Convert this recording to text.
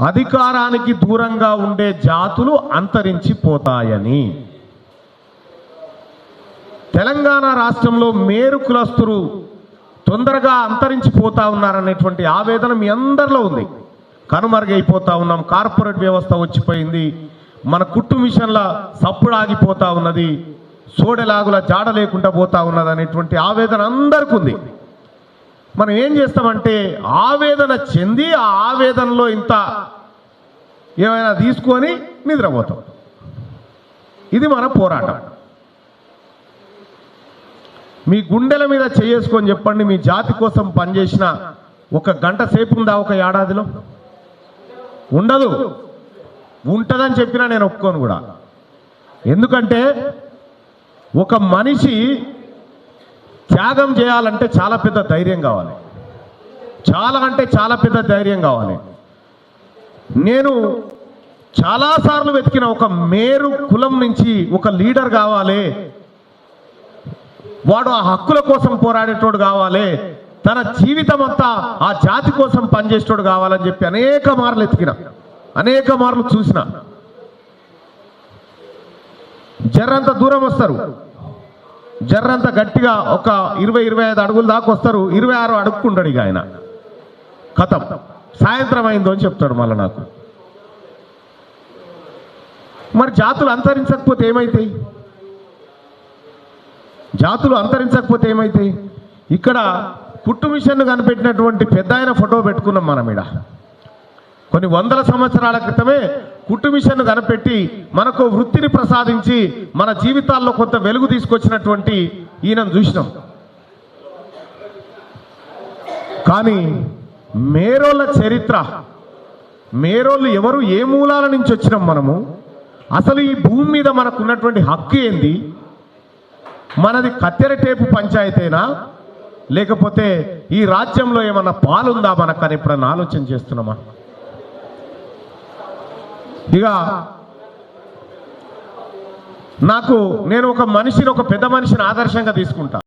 అధికారానికి దూరంగా ఉండే జాతులు అంతరించిపోతాయని. తెలంగాణ రాష్ట్రంలో మేరు కులస్తులు తొందరగా అంతరించిపోతా ఉన్నారనేటువంటి ఆవేదన మీ అందరిలో ఉంది. కనుమరుగైపోతా ఉన్నాం కార్పొరేట్ వ్యవస్థ వచ్చిపోయింది మన కుట్టు మిషన్ల సప్పుడు ఆగిపోతా ఉన్నది సోడెలాగుల జాడ లేకుండా పోతా ఉన్నది అనేటువంటి ఆవేదన అందరికీ ఉంది మనం ఏం చేస్తామంటే ఆవేదన చెంది ఆ ఆవేదనలో ఇంత ఏమైనా తీసుకొని నిద్రపోతాం. ఇది మన పోరాటం. మీ గుండెల మీద చేసుకొని చెప్పండి మీ జాతి కోసం పనిచేసిన ఒక గంట సేపు ఉందా ఒక ఏడాదిలో? ఉండదు. ఉంటుందని చెప్పినా నేను ఒప్పుకోను కూడా. ఎందుకంటే ఒక మనిషి త్యాగం చేయాలంటే చాలా పెద్ద ధైర్యం కావాలి. చాలా అంటే చాలా పెద్ద ధైర్యం కావాలి. నేను చాలాసార్లు వెతికిన ఒక మేరు కులం నుంచి ఒక లీడర్ కావాలి. వాడు ఆ హక్కుల కోసం పోరాడేటోడు కావాలి. తన జీవితం అంతా ఆ జాతి కోసం పనిచేసేటోడు కావాలని చెప్పి అనేక మార్లు ఎతికిన అనేక మార్లు చూసిన. జర్రంత దూరం వస్తారు. జర్రంత గట్టిగా ఒక ఇరవై ఇరవై ఐదు అడుగుల దాకా వస్తారు. ఇరవై ఆరు అడుక్కుంటాడు ఇక ఆయన. కథం. సాయంత్రం అయిందో అని చెప్తాడు మళ్ళీ నాకు. మరి జాతులు అంతరించకపోతే ఏమైతాయి? జాతులు అంతరించకపోతే ఏమైతాయి? ఇక్కడ పుట్టు మిషన్ కనిపెట్టినటువంటి పెద్ద ఆయన ఫోటో పెట్టుకున్నాం మనం ఇక్కడ. కొన్ని వందల సంవత్సరాల క్రితమే కుట్టు మిషన్ కనిపెట్టి మనకు వృత్తిని ప్రసాదించి మన జీవితాల్లో కొంత వెలుగు తీసుకొచ్చినటువంటి ఈయనను చూసినాం. కానీ మేరోళ్ళ చరిత్ర మేరోళ్ళు ఎవరు ఏ మూలాల నుంచి వచ్చినాం మనము? అసలు ఈ భూమి మీద మనకున్నటువంటి హక్కు ఏంది? మనది కత్తెర టేపు పంచాయతీనా? లేకపోతే ఈ రాజ్యంలో ఏమన్నా పాలుందా మనకు అని ఎప్పుడన్నా ఆలోచన చేస్తున్నామా? ఇక నాకు నేను ఒక మనిషిని ఒక పెద్ద మనిషిని ఆదర్శంగా తీసుకుంటా.